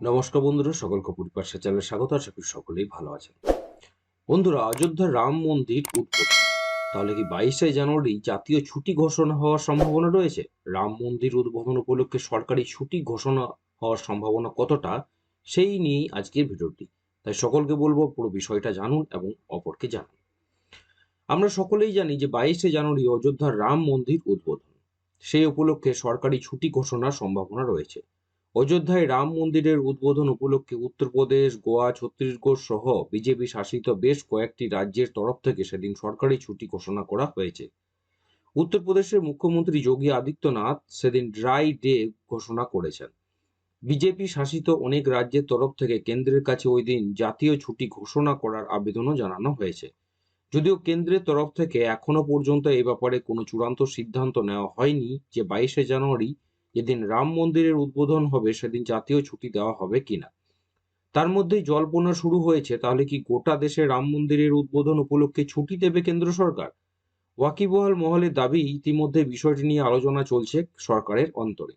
নমস্কার বন্ধুরা সকলকে পরিপার্শ্ব চ্যানেলে স্বাগত, আশা করি সকলেই ভালো আছেন। বন্ধুরা, অযোধ্যার রাম মন্দির উদ্বোধন। তাহলে কি বাইশে জানুয়ারি জাতীয় ছুটি ঘোষণা হওয়ার সম্ভাবনা রয়েছে? রাম মন্দির উদ্বোধন উপলক্ষে সরকারি ছুটি ঘোষণা হওয়ার সম্ভাবনা কতটা, সেই নিয়েই আজকের ভিডিওটি। তাই সকলকে বলব, পুরো বিষয়টা জানুন এবং অপরকে জানুন। আমরা সকলেই জানি যে বাইশে জানুয়ারি অযোধ্যার রাম মন্দির উদ্বোধন। সেই উপলক্ষে সরকারি ছুটি ঘোষণার সম্ভাবনা রয়েছে। অযোধ্যায় রাম মন্দিরের উদ্বোধন উপলক্ষে উত্তরপ্রদেশ, গোয়া, ছত্তিশগড় সহ বিজেপি শাসিত বেশ কয়েকটি রাজ্যের তরফ থেকে সেদিন সরকারি ছুটি ঘোষণা করা হয়েছে। উত্তরপ্রদেশের মুখ্যমন্ত্রী যোগী আদিত্যনাথ সেদিন ড্রাই ডে ঘোষণা করেছেন। বিজেপি শাসিত অনেক রাজ্যের তরফ থেকে কেন্দ্রের কাছে ওই দিন জাতীয় ছুটি ঘোষণা করার আবেদনও জানানো হয়েছে। যদিও কেন্দ্রের তরফ থেকে এখনও পর্যন্ত এ ব্যাপারে কোনো চূড়ান্ত সিদ্ধান্ত নেওয়া হয়নি যে বাইশে জানুয়ারি যেদিন রাম মন্দিরের উদ্বোধন হবে সেদিন জাতীয় ছুটি দেওয়া হবে কিনা। তার মধ্যেই জল্পনা শুরু হয়েছে, তাহলে কি গোটা দেশে রাম মন্দিরের উদ্বোধন উপলক্ষে ছুটি দেবে কেন্দ্র সরকার? ওয়াকিবহাল মহলের দাবি ইতিমধ্যে বিষয়টি নিয়ে আলোচনা চলছে সরকারের অন্তরে।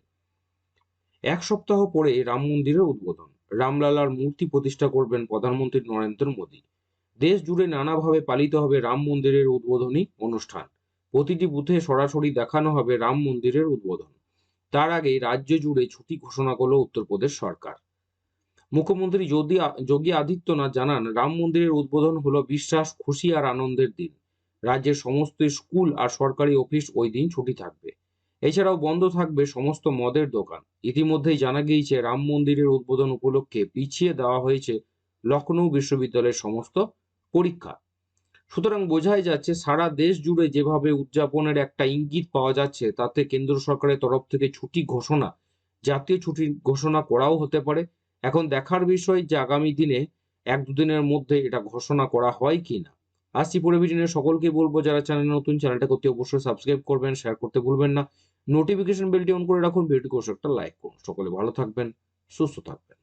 এক সপ্তাহ পরে রাম মন্দিরের উদ্বোধন। রামলালার মূর্তি প্রতিষ্ঠা করবেন প্রধানমন্ত্রী নরেন্দ্র মোদী। দেশ জুড়ে নানাভাবে পালিত হবে রাম মন্দিরের উদ্বোধনী অনুষ্ঠান। প্রতিটি বুথে সরাসরি দেখানো হবে রাম মন্দিরের উদ্বোধন। তার আগেই রাজ্য জুড়ে ছুটি ঘোষণা করল উত্তরপ্রদেশ সরকার। মুখ্যমন্ত্রী যোগী যোগী আদিত্যনাথ জানান, রাম মন্দিরের উদ্বোধন হলো বিশ্বাস, খুশি আর আনন্দের দিন। রাজ্যের সমস্ত স্কুল আর সরকারি অফিস ওই দিন ছুটি থাকবে। এছাড়াও বন্ধ থাকবে সমস্ত মদের দোকান। ইতিমধ্যেই জানা গিয়েছে, রাম মন্দিরের উদ্বোধন উপলক্ষে পিছিয়ে দেওয়া হয়েছে লখনৌ বিশ্ববিদ্যালয়ের সমস্ত পরীক্ষা। সুতরাং বোঝাই যাচ্ছে সারা দেশ জুড়ে যেভাবে উদযাপনের একটা ইঙ্গিত পাওয়া যাচ্ছে, তাতে কেন্দ্র সরকারের তরফ থেকে ছুটি ঘোষণা, জাতীয় ছুটির ঘোষণা করাও হতে পারে। এখন দেখার বিষয় যে আগামী দিনে এক দুদিনের মধ্যে এটা ঘোষণা করা হয় কি না। আসছি পরে ভিডিও সকলকে বলব, যারা চ্যানেল নতুন, চ্যানেলটা করতে অবশ্যই সাবস্ক্রাইব করবেন শেয়ার করতে ভুলবেন না। নোটিফিকেশন বেলটি অন করে রাখুন ভিডিওকে অবশ্যই একটা লাইক করুন। সকলে ভালো থাকবেন, সুস্থ থাকবেন।